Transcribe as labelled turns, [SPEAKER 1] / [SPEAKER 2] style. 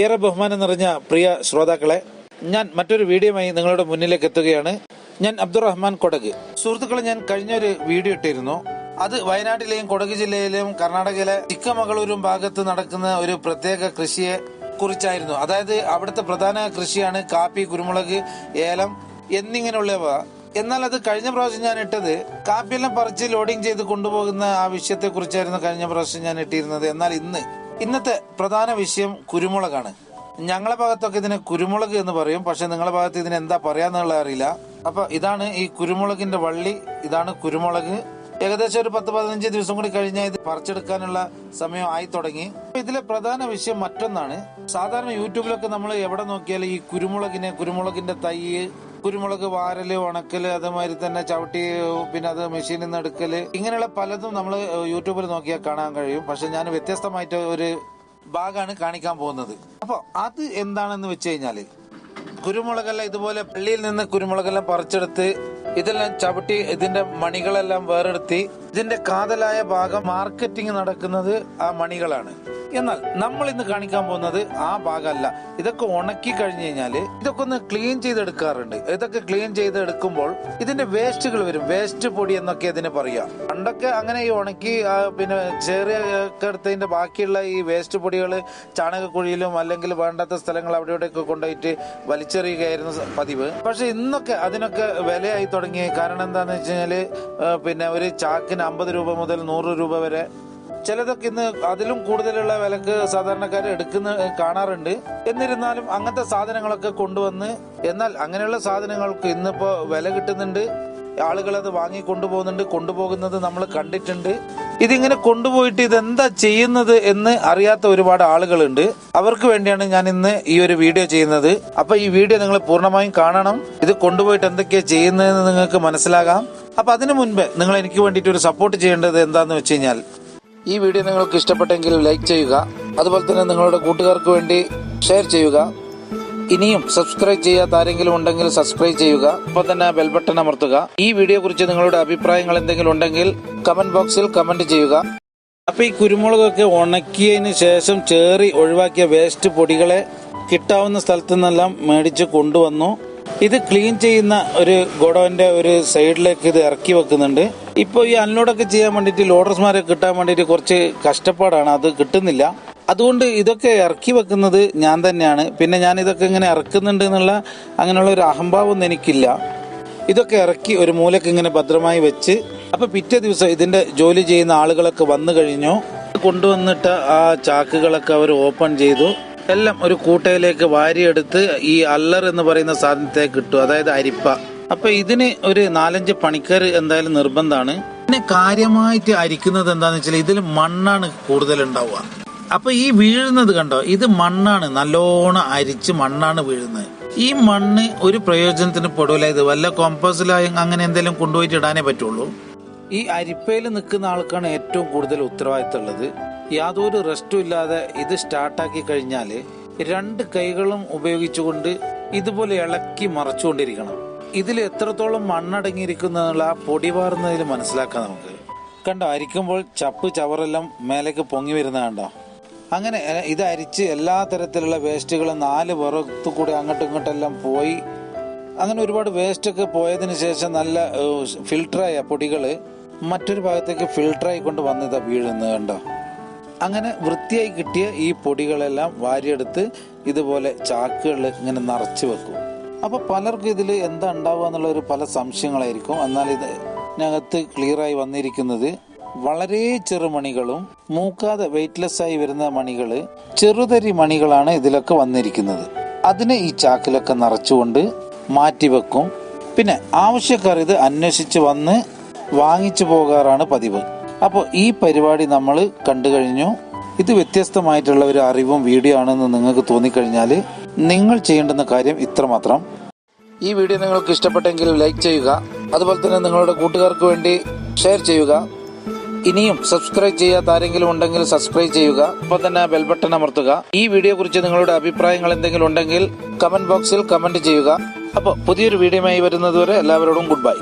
[SPEAKER 1] ഏറെ ബഹുമാനം നിറഞ്ഞ പ്രിയ ശ്രോതാക്കളെ ഞാൻ മറ്റൊരു വീഡിയോയുമായി നിങ്ങളുടെ മുന്നിലേക്ക് എത്തുകയാണ്. ഞാൻ അബ്ദുറഹ്മാൻ കൊടക്. സുഹൃത്തുക്കളെ ഞാൻ കഴിഞ്ഞ ഒരു വീഡിയോ ഇട്ടിരുന്നു. അത് വയനാട്ടിലെയും കൊടക് ജില്ലയിലെയും കർണാടകയിലെ ചിക്കമകളൂരും ഭാഗത്ത് നടക്കുന്ന ഒരു പ്രത്യേക കൃഷിയെ കുറിച്ചായിരുന്നു. അതായത് അവിടുത്തെ പ്രധാന കൃഷിയാണ് കാപ്പി കുരുമുളക് ഏലം എന്നിങ്ങനെയുള്ളവ. എന്നാൽ അത് കഴിഞ്ഞ പ്രാവശ്യം ഞാൻ ഇട്ടത് കാപ്പിയെല്ലാം പറിച്ച് ലോഡിംഗ് ചെയ്ത് കൊണ്ടുപോകുന്ന ആ വിഷയത്തെ കുറിച്ചായിരുന്നു കഴിഞ്ഞ പ്രാവശ്യം ഞാൻ ഇട്ടിരുന്നത്. എന്നാൽ ഇന്ന് ഇന്നത്തെ പ്രധാന വിഷയം കുരുമുളകാണ്. ഞങ്ങളെ ഭാഗത്തൊക്കെ ഇതിന് കുരുമുളക് എന്ന് പറയും. പക്ഷെ നിങ്ങളെ ഭാഗത്ത് ഇതിന് എന്താ പറയാന്നുള്ള അറിയില്ല. അപ്പൊ ഇതാണ് ഈ കുരുമുളകിന്റെ വള്ളി. ഇതാണ് കുരുമുളക്. ഏകദേശം ഒരു പത്ത് പതിനഞ്ച് ദിവസം കൂടി കഴിഞ്ഞാൽ ഇത് പറിച്ചെടുക്കാനുള്ള സമയം ആയി തുടങ്ങി. ഇതിലെ പ്രധാന വിഷയം മറ്റൊന്നാണ്. സാധാരണ യൂട്യൂബിലൊക്കെ നമ്മൾ എവിടെ നോക്കിയാലും ഈ കുരുമുളകിനെ കുരുമുളകിന്റെ തൈ കുരുമുളക് വാരൽ ഉണക്കൽ അതേമാതിരി തന്നെ ചവിട്ടി പിന്നെ അത് മെഷീനിൽ നിന്ന് എടുക്കൽ. ഇങ്ങനെയുള്ള പലതും നമ്മൾ യൂട്യൂബിൽ നോക്കിയാൽ കാണാൻ കഴിയും. പക്ഷെ ഞാൻ വ്യത്യസ്തമായിട്ട് ഒരു ഭാഗമാണ് കാണിക്കാൻ പോകുന്നത്. അപ്പൊ അത് എന്താണെന്ന് വെച്ച് കഴിഞ്ഞാൽ കുരുമുളകെല്ലാം ഇതുപോലെ പള്ളിയിൽ നിന്ന് കുരുമുളകെല്ലാം പറിച്ചെടുത്ത് ഇതെല്ലാം ചവിട്ടി ഇതിന്റെ മണികളെല്ലാം വേറെടുത്തി ഇതിന്റെ കാതലായ ഭാഗം മാർക്കറ്റിംഗ് നടക്കുന്നത് ആ മണികളാണ്. എന്നാൽ നമ്മൾ ഇന്ന് കാണിക്കാൻ പോകുന്നത് ആ ഭാഗമല്ല. ഇതൊക്കെ ഉണക്കി കഴിഞ്ഞു കഴിഞ്ഞാൽ ഇതൊക്കെ ഒന്ന് ക്ലീൻ ചെയ്തെടുക്കാറുണ്ട്. ഇതൊക്കെ ക്ലീൻ ചെയ്തെടുക്കുമ്പോൾ ഇതിന്റെ വേസ്റ്റുകൾ വരും. വേസ്റ്റ് പൊടി എന്നൊക്കെ ഇതിന് പറയാം. പണ്ടൊക്കെ അങ്ങനെ ഈ ഉണക്കി പിന്നെ ചെറിയ എടുത്തതിന്റെ ബാക്കിയുള്ള ഈ വേസ്റ്റ് പൊടികൾ ചാണകക്കുഴിയിലും അല്ലെങ്കിൽ വേണ്ടാത്ത സ്ഥലങ്ങൾ അവിടെ ഇവിടെയൊക്കെ കൊണ്ടുപോയിട്ട് വലിച്ചെറിയുകയായിരുന്നു പതിവ്. പക്ഷെ ഇന്നൊക്കെ അതിനൊക്കെ വിലയായി തുടങ്ങി. കാരണം എന്താണെന്ന് വെച്ച് കഴിഞ്ഞാൽ പിന്നെ ഒരു ചാക്കിന് അമ്പത് രൂപ മുതൽ നൂറ് രൂപ വരെ ചിലതൊക്കെ ഇന്ന് അതിലും കൂടുതലുള്ള വിലക്ക് സാധാരണക്കാർ എടുക്കുന്ന കാണാറുണ്ട്. എന്നിരുന്നാലും അങ്ങനത്തെ സാധനങ്ങളൊക്കെ കൊണ്ടുവന്ന് എന്നാൽ അങ്ങനെയുള്ള സാധനങ്ങൾക്ക് ഇന്നിപ്പോ വില കിട്ടുന്നുണ്ട്. ആളുകൾ അത് വാങ്ങി കൊണ്ടുപോകുന്നുണ്ട്. കൊണ്ടുപോകുന്നത് നമ്മൾ കണ്ടിട്ടുണ്ട്. ഇതിങ്ങനെ കൊണ്ടുപോയിട്ട് ഇതെന്താ ചെയ്യുന്നത് എന്ന് അറിയാത്ത ഒരുപാട് ആളുകളുണ്ട്. അവർക്ക് വേണ്ടിയാണ് ഞാൻ ഇന്ന് ഈ ഒരു വീഡിയോ ചെയ്യുന്നത്. അപ്പൊ ഈ വീഡിയോ നിങ്ങൾ പൂർണമായും കാണണം. ഇത് കൊണ്ടുപോയിട്ട് എന്തൊക്കെയാ ചെയ്യുന്നതെന്ന് നിങ്ങൾക്ക് മനസ്സിലാകാം. അപ്പൊ അതിനു മുൻപ് നിങ്ങൾ എനിക്ക് വേണ്ടിയിട്ട് ഒരു സപ്പോർട്ട് ചെയ്യേണ്ടത് എന്താന്ന് വെച്ച് കഴിഞ്ഞാൽ ഈ വീഡിയോ നിങ്ങൾക്ക് ഇഷ്ടപ്പെട്ടെങ്കിൽ ലൈക്ക് ചെയ്യുക അതുപോലെ തന്നെ നിങ്ങളുടെ കൂട്ടുകാർക്ക് വേണ്ടി ഷെയർ ചെയ്യുക. ഇനിയും സബ്സ്ക്രൈബ് ചെയ്യാത്ത ആരെങ്കിലും ഉണ്ടെങ്കിൽ സബ്സ്ക്രൈബ് ചെയ്യുക അപ്പോൾ തന്നെ ബെൽ ബട്ടൺ അമർത്തുക. ഈ വീഡിയോ കുറിച്ച് നിങ്ങളുടെ അഭിപ്രായങ്ങൾ എന്തെങ്കിലും ഉണ്ടെങ്കിൽ കമന്റ് ബോക്സിൽ കമന്റ് ചെയ്യുക. അപ്പൊ ഈ കുരുമുളകൊക്കെ ഉണക്കിയതിന് ശേഷം ചേറി ഒഴിവാക്കിയ വേസ്റ്റ് പൊടികളെ കിട്ടാവുന്ന സ്ഥലത്തു നിന്നെല്ലാം മേടിച്ച് കൊണ്ടുവന്നു. ഇത് ക്ലീൻ ചെയ്യുന്ന ഒരു ഗോഡൌന്റെ ഒരു സൈഡിലേക്ക് ഇത് ഇറക്കി വെക്കുന്നുണ്ട്. ഇപ്പൊ ഈ അൺലോഡൊക്കെ ചെയ്യാൻ വേണ്ടിയിട്ട് ലോഡർസ്മാരെ കിട്ടാൻ വേണ്ടിയിട്ട് കുറച്ച് കഷ്ടപ്പാടാണ്. അത് കിട്ടുന്നില്ല. അതുകൊണ്ട് ഇതൊക്കെ ഇറക്കി വെക്കുന്നത് ഞാൻ തന്നെയാണ്. പിന്നെ ഞാൻ ഇതൊക്കെ ഇങ്ങനെ ഇറക്കുന്നുണ്ട് എന്നുള്ള അങ്ങനെയുള്ള ഒരു അഹംഭാവം എനിക്കില്ല. ഇതൊക്കെ ഇറക്കി ഒരു മൂലക്ക് ഇങ്ങനെ ഭദ്രമായി വെച്ച് അപ്പൊ പിറ്റേ ദിവസം ഇതിന്റെ ജോലി ചെയ്യുന്ന ആളുകളൊക്കെ വന്നു കഴിഞ്ഞു. കൊണ്ടുവന്നിട്ട് ആ ചാക്കുകളൊക്കെ അവർ ഓപ്പൺ ചെയ്തു. എല്ലാം ഒരു കൂട്ടയിലേക്ക് വാരിയെടുത്ത് ഈ അല്ലർ എന്ന് പറയുന്ന സാധനത്തെ കിട്ടും. അതായത് അരിപ്പ. അപ്പൊ ഇതിന് ഒരു നാലഞ്ച് പണിക്കാർ എന്തായാലും നിർബന്ധമാണ് പിന്നെ കാര്യമായിട്ട് അരിക്കുന്നത് എന്താന്ന് വെച്ചാൽ ഇതിൽ മണ്ണാണ് കൂടുതൽ ഉണ്ടാവുക അപ്പൊ ഈ വീഴുന്നത് കണ്ടോ? ഇത് മണ്ണാണ്. നല്ലോണം അരിച്ച് മണ്ണാണ് വീഴുന്നത്. ഈ മണ്ണ് ഒരു പ്രയോജനത്തിന് പെടൂല. ഇത് വല്ല കോമ്പോസിലായ അങ്ങനെ എന്തെങ്കിലും കൊണ്ടുപോയിട്ട് ഇടാനേ പറ്റുള്ളൂ. ഈ അരിപ്പയിൽ നിൽക്കുന്ന ആൾക്കാണ് ഏറ്റവും കൂടുതൽ ഉത്തരവാദിത്തം ഉള്ളത്. യാതൊരു റെസ്റ്റും ഇല്ലാതെ ഇത് സ്റ്റാർട്ടാക്കി കഴിഞ്ഞാൽ രണ്ട് കൈകളും ഉപയോഗിച്ചുകൊണ്ട് ഇതുപോലെ ഇളക്കി മറച്ചുകൊണ്ടിരിക്കണം. ഇതിൽ എത്രത്തോളം മണ്ണടങ്ങിയിരിക്കുന്നുള്ള ആ പൊടി പാറുന്നതിൽ മനസ്സിലാക്കാം നമുക്ക്. കണ്ടോ അരിക്കുമ്പോൾ ചപ്പ് ചവറെല്ലാം മേലേക്ക് പൊങ്ങി വരുന്ന കണ്ടോ? അങ്ങനെ ഇത് അരിച്ച് എല്ലാ തരത്തിലുള്ള വേസ്റ്റുകളും നാല് പുറത്തു കൂടി അങ്ങോട്ടും ഇങ്ങോട്ടെല്ലാം പോയി. അങ്ങനെ ഒരുപാട് വേസ്റ്റൊക്കെ പോയതിന് ശേഷം നല്ല ഫിൽട്ടറായ പൊടികൾ മറ്റൊരു ഭാഗത്തേക്ക് ഫിൽട്ടറായി കൊണ്ട് വന്നിതാ വീഴുന്നത് കണ്ടോ? അങ്ങനെ വൃത്തിയായി കിട്ടിയ ഈ പൊടികളെല്ലാം വാരിയെടുത്ത് ഇതുപോലെ ചാക്കുകളിൽ ഇങ്ങനെ നിറച്ച് വെക്കും. അപ്പൊ പലർക്കും ഇതിൽ എന്താ ഉണ്ടാവുക എന്നുള്ള ഒരു പല സംശയങ്ങളായിരിക്കും. എന്നാൽ ഇത് ഇതിനകത്ത് ക്ലിയറായി വന്നിരിക്കുന്നത് വളരെ ചെറുമണികളും മൂക്കാതെ വെയിറ്റ്ലെസ് ആയി വരുന്ന മണികൾ ചെറുതരി മണികളാണ് ഇതിലൊക്കെ വന്നിരിക്കുന്നത്. അതിനെ ഈ ചാക്കിലൊക്കെ നിറച്ചുകൊണ്ട് മാറ്റിവെക്കും പിന്നെ ആവശ്യക്കാർ ഇത് അന്വേഷിച്ച് വന്ന് വാങ്ങിച്ചു പോകാറാണ് പതിവ്. അപ്പോൾ ഈ പരിപാടി നമ്മൾ കണ്ടു കഴിഞ്ഞു. ഇത് വ്യത്യസ്തമായിട്ടുള്ള ഒരു അറിവും വീഡിയോ ആണെന്ന് നിങ്ങൾക്ക് തോന്നിക്കഴിഞ്ഞാൽ നിങ്ങൾ ചെയ്യേണ്ടുന്ന കാര്യം ഇത്രമാത്രം. ഈ വീഡിയോ നിങ്ങൾക്ക് ഇഷ്ടപ്പെട്ടെങ്കിൽ ലൈക്ക് ചെയ്യുക അതുപോലെ തന്നെ നിങ്ങളുടെ കൂട്ടുകാർക്ക് വേണ്ടി ഷെയർ ചെയ്യുക. ഇനിയും സബ്സ്ക്രൈബ് ചെയ്യാത്ത ആരെങ്കിലും ഉണ്ടെങ്കിൽ സബ്സ്ക്രൈബ് ചെയ്യുക അപ്പോൾ തന്നെ ബെൽ ബട്ടൺ അമർത്തുക. ഈ വീഡിയോ കുറിച്ച് നിങ്ങളുടെ അഭിപ്രായങ്ങൾ എന്തെങ്കിലും ഉണ്ടെങ്കിൽ കമന്റ് ബോക്സിൽ കമന്റ് ചെയ്യുക. അപ്പോൾ പുതിയൊരു വീഡിയോയുമായി വരുന്നതുവരെ എല്ലാവരോടും ഗുഡ് ബൈ.